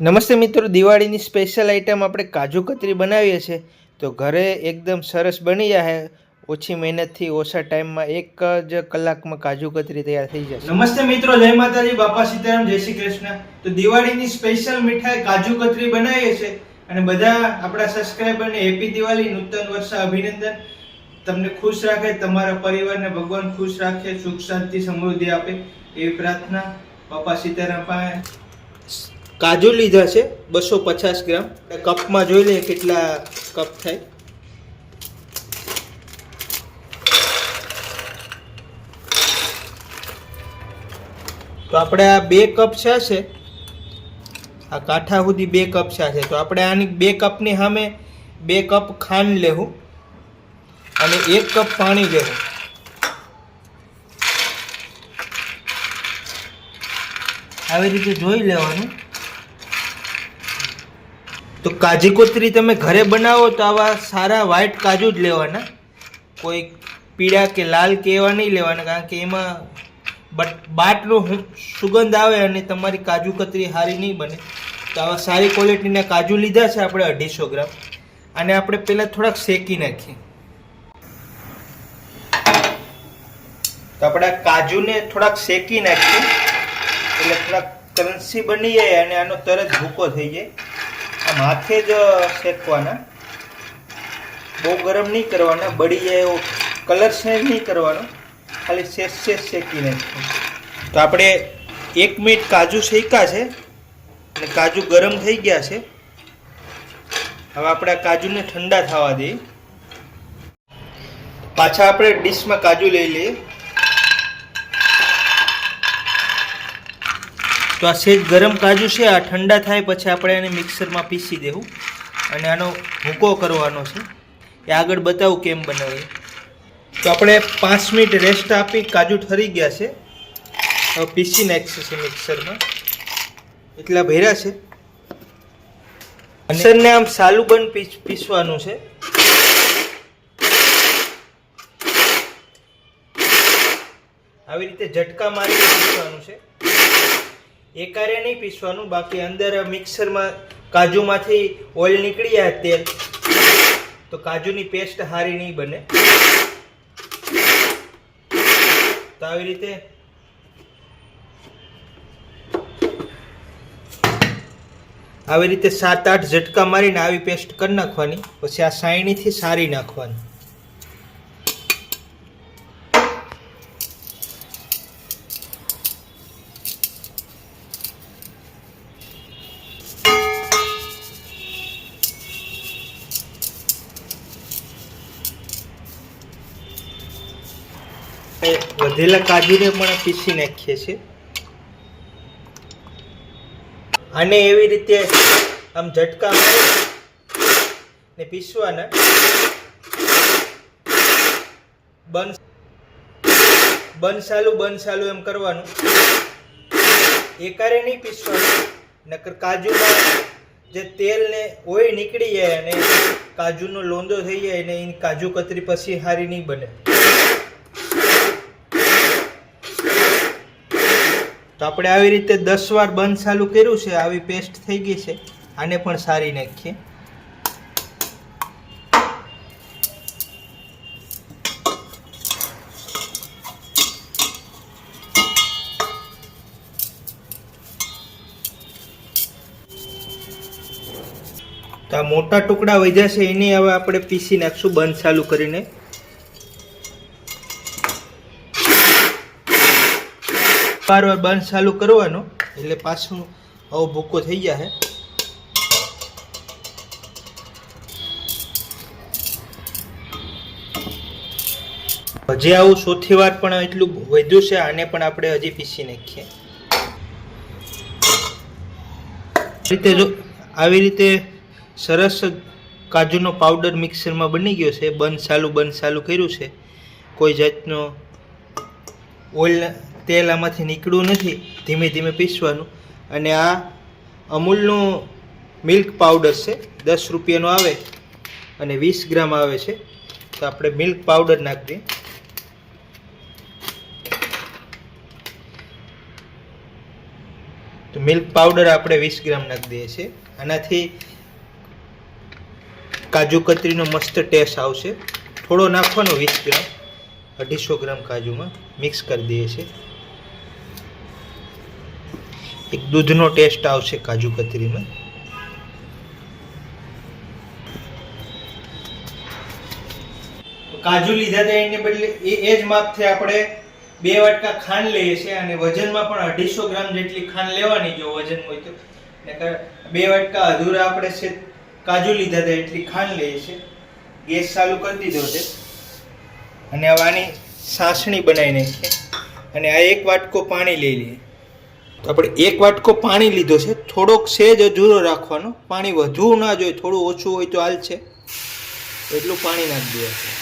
નમસ્તે મિત્રો, દિવાળીની સ્પેશિયલ આઈટમ આપણે કાજુ કતરી બનાવીએ છીએ. તો ઘરે એકદમ સરસ બની જાય. ઓછી મહેનતથી ઓછા ટાઈમમાં એક જ કલાકમાં કાજુ કતરી તૈયાર થઈ જશે. નમસ્તે મિત્રો, જય માતાજી, બાપા સીતારામ, જય શ્રી કૃષ્ણ. તો દિવાળીની સ્પેશિયલ મીઠાઈ કાજુ કતરી બનાવીએ છીએ. અને બધા આપણા સબસ્ક્રાઈબરને હેપી દિવાળી નૂતન વર્ષ અભિનંદન. તમને ખુશ રાખે, તમારા પરિવારને ભગવાન ખુશ રાખે, સુખ શાંતિ સમૃદ્ધિ આપે. એવી પ્રાર્થના બાપા સીતારામ પાસે. કાજુ લીધા છે, બસો પચાસ ગ્રામ. કપમાં જોઈ લઈએ કેટલા કપ થાય. તો આપણે આ બે કપ છે છે. આ કાંઠા સુધી બે કપ છે છે. તો આપણે આની બે કપની સામે બે કપ ખાંડ લેવું અને એક કપ પાણી લેવું. આવી રીતે જોઈ લેવાનું. તો કાજી કોતરી તમે ઘરે બનાવો તો આવા સારા વ્હાઈટ કાજુ જ લેવાના. કોઈ પીળા કે લાલ કે એવા નહીં લેવાના, કારણ કે એમાં બટ બાટનો સુગંધ આવે અને તમારી કાજુ કતરી સારી નહીં બને. તો આવા સારી ક્વોલિટીના કાજુ લીધા છે આપણે અઢીસો ગ્રામ. અને આપણે પહેલાં થોડાક શેકી નાખીએ. તો આપણે કાજુને થોડાક શેકી નાખીએ. એટલે થોડાક કરન્સી બની જાય અને આનો તરત ભૂકો થઈ જાય. આમ હાથે જ શેકવાના. બહુ ગરમ નહીં કરવાના બળી જાય એવો કલર ચેન્જ નહીં કરવાનો. ખાલી શેસ શેષ શેકી નાખવાનું તો આપણે એક મિનિટ કાજુ શેકા છે અને કાજુ ગરમ થઈ ગયા છે. હવે આપણે આ કાજુને ઠંડા થવા દઈએ. પાછા આપણે ડીશમાં કાજુ લઈ લઈએ. તો આ સેજ ગરમ કાજુ છે, આ ઠંડા થાય પછી આપણે એને મિક્સરમાં પીસી દેવું. અને આનો ભૂકો કરવાનો છે. એ આગળ બતાવું કેમ બનાવીએ તો આપણે પાંચ મિનિટ રેસ્ટ આપી, કાજુ ઠરી ગયા છે. હવે પીસી નાખશે છે મિક્સરમાં. એટલા ભેરા છે. મિક્સરને આમ સાલું બંધ પીસ, પીસવાનું છે. આવી રીતે ઝટકા મારી પીસવાનું છે. એકારે નહીં પીસવાનું, બાકી અંદર મિક્સરમાં કાજુમાંથી ઓઇલ નીકળી જાય તેલ. તો કાજુની પેસ્ટ સારી નહીં બને. તો આવી રીતે આવી રીતે સાત આઠ ઝટકા મારીને આવી પેસ્ટ કરી નાખવાની. પછી આ સાયણીથી સારી નાખવાની. વધેલા કાજુને પણ પીસી નાખીએ છીએ. આને એવી રીતે આમ ઝટકા ને પીસવાના. બન બન સાલું બન સાલું એમ કરવાનું. એકારે નહીં પીસવાનું. નકર કાજુમાં જે તેલ ને ઓય નીકળી જાય અને કાજુનો લોંદો થઈ જાય ને એની કાજુ કતરી પછી હારી નહીં બને. તો આપણે આવી રીતે દસ વાર બંધ ચાલુ કર્યું છે, આવી પેસ્ટ થઈ ગઈ છે. આને પણ સારી નાખીએ. તો આ મોટા ટુકડા વધ્યા છે, એની હવે આપણે પીસી નાખશું, બંધ ચાલુ કરીને. બાર વાર બંધ ચાલુ કરવાનો, એટલે પાછું આવો ભૂકો થઈ જશે હજી આવું ચોથી વાર પણ એટલું વધ્યું છે, આને પણ આપણે હજી પીસી નાખીએ. રીતે જો, આવી રીતે સરસ કાજુનો પાવડર મિક્સરમાં બની ગયો છે, બંધ ચાલુ બંધ ચાલુ કર્યું છે. કોઈ જાતનો ઓઇલ તેલ આમાંથી નીકળવું નથી, ધીમે ધીમે પીસવાનું. અને આ અમૂલનું મિલ્ક પાવડર છે, દસ રૂપિયાનો આવે અને વીસ ગ્રામ આવે છે. તો આપણે મિલ્ક પાવડર નાખી દઈએ તો મિલ્ક પાવડર આપણે વીસ ગ્રામ નાખી દઈએ છીએ. આનાથી કાજુ કતરીનો મસ્ત ટેસ્ટ આવશે. થોડો નાખવાનો વીસ ગ્રામ, અઢીસો ગ્રામ કાજુમાં મિક્સ કરી દઈએ છીએ. એક દૂધનો ટેસ્ટ આવશે કાજુ કતરીમાં. કાજુ લીધા હતા એને બદલે એ એ જ માપથી આપણે બે વાટકા ખાંડ લઈએ છીએ અને વજનમાં પણ અઢીસો ગ્રામ જેટલી ખાંડ લેવાની જો વજન હોય તો. બે વાટકા અધૂરા આપણે છે કાજુ લીધા હતા એટલી ખાંડ લઈએ છીએ. ગેસ ચાલુ કરી દીધો છે. અને હવે આની સાસણી બનાવી નાખીએ. અને આ એક વાટકો પાણી લઈ લઈએ. તો આપણે એક વાટકો પાણી લીધો છે. થોડોક સેજ અધૂરો રાખવાનો. પાણી વધુ ના જોઈએ, થોડું ઓછું હોય તો હાલ છે. એટલું પાણી નાખી દેવાનું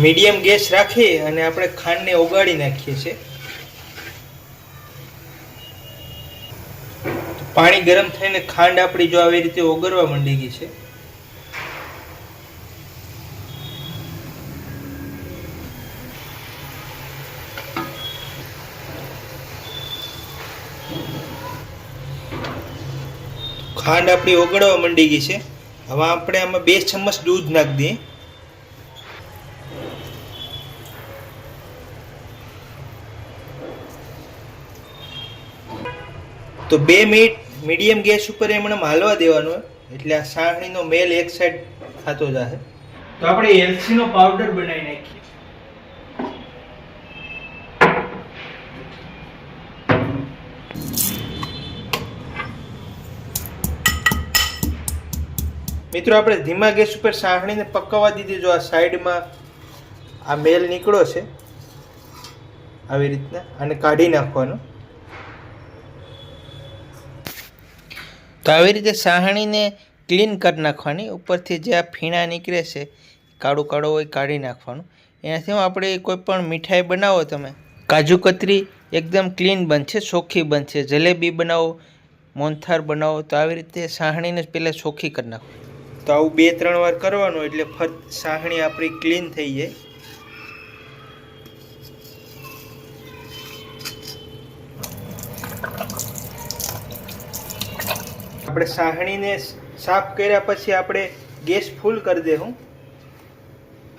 મીડિયમ ગેસ રાખી અને આપણે ખાંડને ઓગાળી નાખીએ છીએ. પાણી ગરમ થઈને ખાંડ આપણી જો આવી રીતે ઓગળવા માંડી ગઈ છે. ખાંડ આપણી ઓગળવા માંડી ગઈ છે. હવે આપણે આમાં બે ચમચ દૂધ નાખી દઈએ. તો બે મિનિટ મીડિયમ ગેસ ઉપર એમણે હાલવા દેવાનું એટલે આ સાહણીનો મેલ એક સાઈડ થતો જશે તો આપણે એલસીનો પાવડર બનાવી નાખીએ. મિત્રો, આપણે ધીમા ગેસ ઉપર સાહણીને પકવવા દીધી. જો આ સાઈડમાં આ મેલ નીકળ્યો છે, આવી રીતના, અને કાઢી નાખવાનો. તો આવી રીતે સાહણીને ક્લીન કરી નાખવાની. ઉપરથી જે આ ફીણા નીકળે છે, કાળું કાળું હોય કાઢી નાખવાનું. એનાથી આપણે કોઈ પણ મીઠાઈ બનાવો તમે. કાજુ કતરી એકદમ ક્લીન બનશે ચોખ્ખી બનશે. જલેબી બનાવો મોનથાર બનાવો, તો આવી રીતે સાહણીને પહેલાં ચોખ્ખી કરી નાખો. તો આવું બે, ત્રણ વાર કરવાનું એટલે ફર સાહણી આપણી ક્લીન થઈ જાય. આપણે સાહણીને સાફ કર્યા પછી આપણે ગેસ ફૂલ કરી દેવું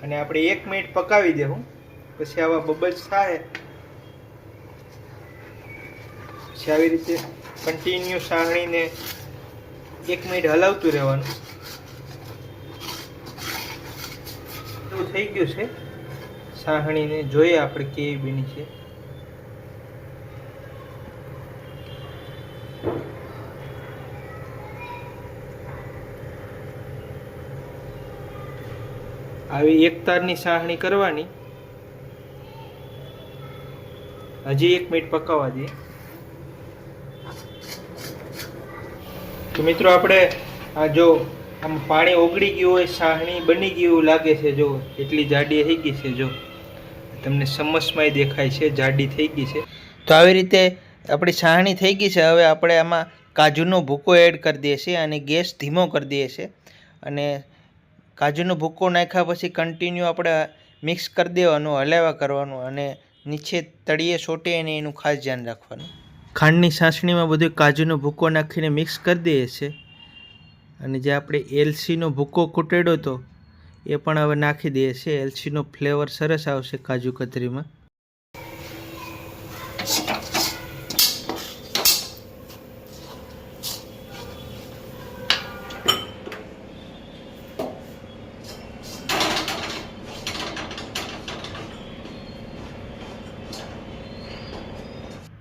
અને આપણે એક મિનિટ પકાવી દેવું પછી આવા બબલ્સ થાય. પછી આવી રીતે કન્ટિન્યુ સાહણીને એક મિનિટ હલાવતું રહેવાનું. થઈ ગયું છે. સાહણીને જોઈએ આપણે કેવી બની છે. આવી એક તારની સાહણી કરવાની. હજી એક મિનિટ પકાવવા દઈએ. તો મિત્રો આપણે આ જો આમ પાણી ઓગળી ગયું હોય, સાહણી બની ગયું લાગે છે જો, એટલી જાડી થઈ ગઈ છે જો. તમને સમસમાંય દેખાય છે, જાડી થઈ ગઈ છે. તો આવી રીતે આપણી સાહણી થઈ ગઈ છે, હવે આપણે આમાં કાજુનો ભૂકો એડ કરી દઈએ છીએ અને ગેસ ધીમો કરી દઈએ છીએ. અને કાજુનો ભૂકો નાખ્યા પછી કન્ટિન્યુ આપણે મિક્સ કરી દેવાનું હલાવા કરવાનું અને નીચે તળિયે સોટે અને એનું ખાસ ધ્યાન રાખવાનું. ખાંડની સાસણીમાં બધું કાજુનો ભૂકો નાખીને મિક્સ કરી દઈએ છીએ. અને જે આપણે એલસીનો ભૂકો કૂટેડો હતો એ પણ હવે નાખી દઈએ છીએ. એલસીનો ફ્લેવર સરસ આવશે કાજુ કતરીમાં.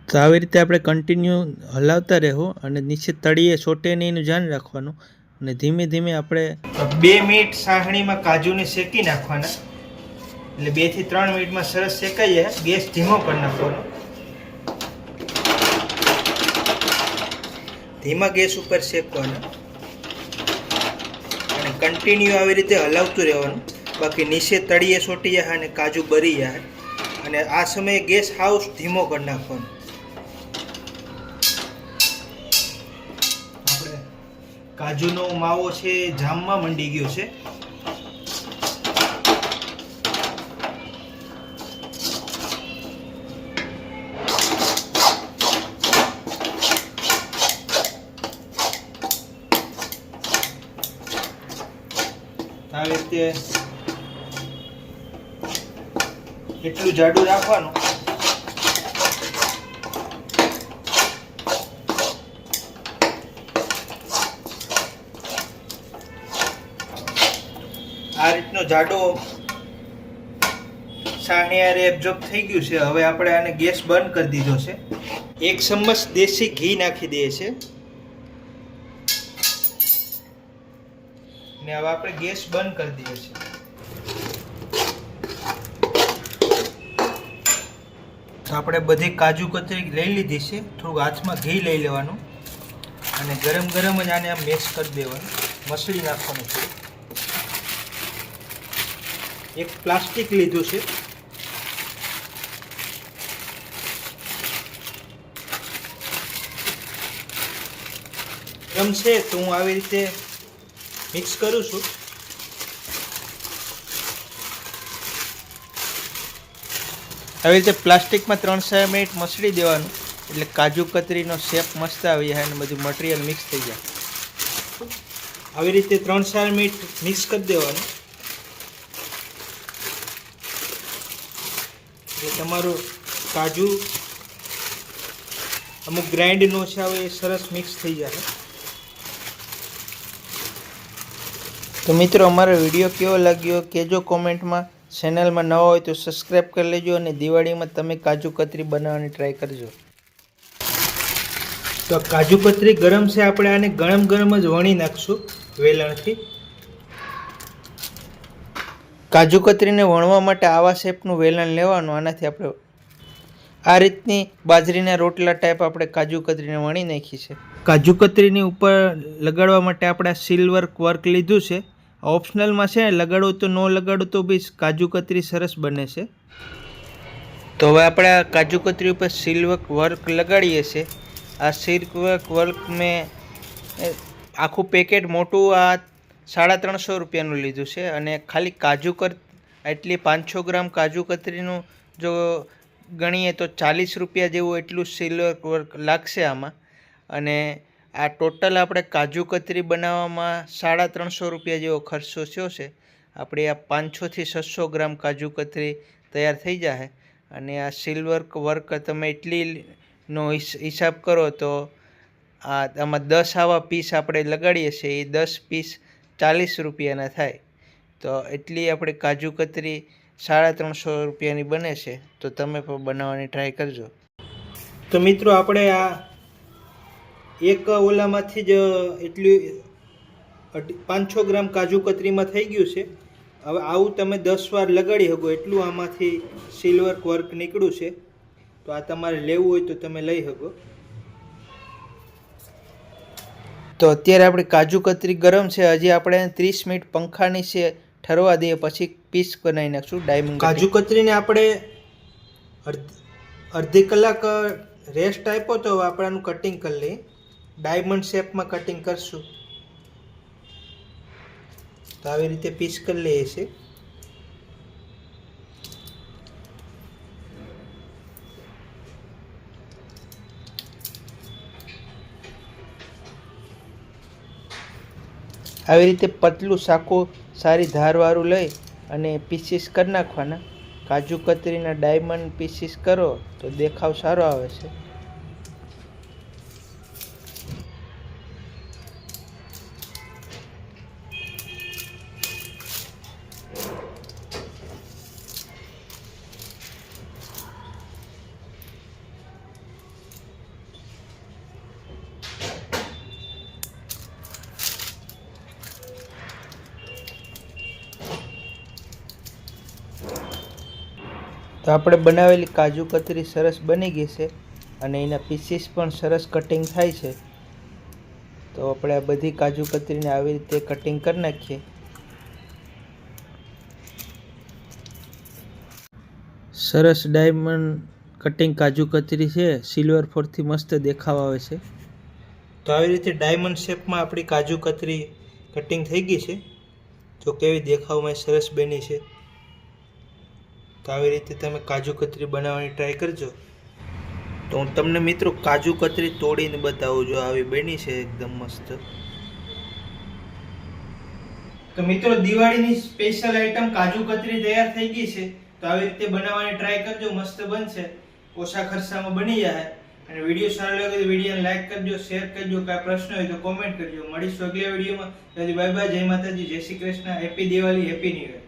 તો આવી રીતે આપણે કન્ટિન્યુ હલાવતા રહેવું અને નીચે તળીએ સોટે નહીં એનું ધ્યાન રાખવાનું. અને ધીમે ધીમે આપણે બે મિનિટ સાહણીમાં કાજુને શેકી નાખવાના. એટલે બેથી ત્રણ મિનિટમાં સરસ શેકાઈ જાય ગેસ ધીમો કરી નાખવાનો. ધીમા ગેસ ઉપર શેકવાનો. અને કન્ટિન્યુ આવી રીતે હલાવતું રહેવાનું. બાકી નીચે તળીએ સોટી જાય અને કાજુ બરી જાય. અને આ સમયે ગેસ હાઉસ ધીમો કરી નાખવાનો. કાજુનો માવો છે જામમાં મંડી ગયો છે. આ રીતે એટલું જાડું રાખવાનું. રીતનો જાડો સાણિયારે એબ્ઝોર્બ થઈ ગયું છે. હવે આપણે આને ગેસ બંધ કરી દીધો છે. એક ચમચ દેશી ઘી નાખી દઈએ છે. ને હવે આપણે ગેસ બંધ કરી દઈએ છીએ તો આપણે બધી કાજુ કતરી લઈ લીધી છે. થોડુંક હાથમાં ઘી લઈ લેવાનું. અને ગરમ ગરમ જ આને આમ મિક્સ કરી દેવાનું. મસળી નાખવાનું છે એક પ્લાસ્ટિક લીધું છે. ગમશે તો હું આવી રીતે મિક્સ કરું છું. આવી રીતે પ્લાસ્ટિકમાં ત્રણ ચાર મિનિટ મસળી દેવાનું, એટલે કાજુ કતરીનો શેપ મસ્ત આવી જાય અને બધું મટીરિયલ મિક્સ થઈ જાય. આવી રીતે ત્રણ ચાર મિનિટ મિક્સ કરી દેવાનું. તમારું કાજુ, અમુક ગ્રાઇન્ડ નો છે આવે એ સરસ મિક્સ થઈ જાય તો મિત્રો, અમારો વીડિયો કેવો લાગ્યો? કહેજો કોમેન્ટમાં. ચેનલમાં નવા હોય તો સબસ્ક્રાઈબ કરી લેજો અને દિવાળીમાં તમે કાજુ કતરી બનાવવાની ટ્રાય કરજો. તો કાજુ કતરી ગરમ છે, આપણે આને ગરમ ગરમ જ વણી નાખશું વેલણથી. કાજુ કતરીને વણવા માટે આવા શેપનું વેલણ લેવાનું, આનાથી આપણે આ રીતની બાજરીના રોટલા ટાઈપ આપણે કાજુ કતરીને વણી નાખી છે. કાજુ કતરીની ઉપર લગાડવા માટે આપણે સિલ્વર વર્ક લીધું છે. ઓપ્શનલમાં છે લગાડવું તો ન લગાડવું તો બી કાજુ કતરી સરસ બને છે. તો હવે આપણે આ કાજુ કતરી ઉપર સિલ્વર વર્ક લગાડીએ છીએ. આ સિલ્વર વર્ક મેં આખું પેકેટ મોટું આ સાડા ત્રણસો રૂપિયાનું લીધું છે અને ખાલી કાજુ કર એટલી પાંચસો ગ્રામ કાજુ કતરીનું જો ગણીએ તો ચાલીસ રૂપિયા જેવું એટલું સિલ્વર વર્ક લાગશે આમાં. અને આ ટોટલ આપણે કાજુ કતરી બનાવવામાં સાડા ત્રણસો રૂપિયા જેવો ખર્ચો થયો છે. આપણે આ પાંચસોથી છસો ગ્રામ કાજુ કતરી તૈયાર થઈ જાય અને આ સિલ્વર વર્ક તમે એટલીનો હિસાબ કરો તો આ, આમાં દસ આવા પીસ આપણે લગાડીએ છીએ. એ દસ પીસ ચાલીસ રૂપિયાના થાય. તો એટલી આપણે કાજુ કતરી સાડા ત્રણસો રૂપિયાની બને છે. તો તમે પણ બનાવવાની ટ્રાય કરજો. તો મિત્રો આપણે આ એક ઓલામાંથી જ એટલી પાંચસો ગ્રામ કાજુ કતરીમાં થઈ ગયું છે. હવે આવું તમે દસ વાર લગાડી શકો, એટલું આમાંથી સિલ્વર વર્ક નીકળ્યું છે. તો આ તમારે લેવું હોય તો તમે લઈ શકો. તો અત્યારે આપણે કાજુ કતરી ગરમ છે. હજી આપણે ત્રીસ મિનિટ પંખાની છે, ઠરવા દઈએ, પછી પીસ બનાવી નાખશું ડાયમંડ કાજુ કતરીને આપણે અડધ- કલાક રેસ્ટ આપ્યો તો આપણાનું કટિંગ કરી લઈએ. ડાયમંડ શેપમાં કટિંગ કરશું. તો આવી રીતે પીસ કરી લઈએ છીએ. આવી રીતે પતલું સાકું સારી ધારવાળું લઈ અને પીસીસ કરી નાખવાના. કાજુ કતરીના ડાયમંડ પીસીસ કરો તો દેખાવ સારો આવે છે. તો આપણે બનાવેલી કાજુ કતરી સરસ બની ગઈ છે અને એના પીસીસ પણ સરસ કટિંગ થાય છે. તો આપણે આ બધી કાજુ કતરીને આવી રીતે કટિંગ કરી નાખીએ. સરસ ડાયમંડ કટિંગ કાજુ કતરી છે સિલ્વર ફોરથી મસ્ત દેખાવ આવે છે. તો આવી રીતે ડાયમંડ શેપમાં આપણી કાજુ કતરી કટિંગ થઈ ગઈ છે. તો કેવી દેખાવમાં સરસ બની છે. તો આવી રીતે તમે કાજુ કતરી બનાવવાની ટ્રાય કરજો. તો હું તમને મિત્રો કાજુ કતરી તોડીને બતાવું જો આવી બની છે એકદમ મસ્ત. તો મિત્રો દિવાળીની સ્પેશિયલ આઈટમ કાજુ કતરી તૈયાર થઈ ગઈ છે. તો આવી રીતે બનાવવાની ટ્રાય કરજો, મસ્ત બનશે. ઓછા ખર્ચામાં બની જાય. અને વીડિયો સારો લાગે તો વિડીયોને લાઈક કરજો શેર કરજો, કાંઈ પ્રશ્ન હોય તો કોમેન્ટ કરજો. મળીશું અગલા વિડીયોમાં. બાય બાય જય માતાજી, જય Shri Krishna happy Diwali happy new year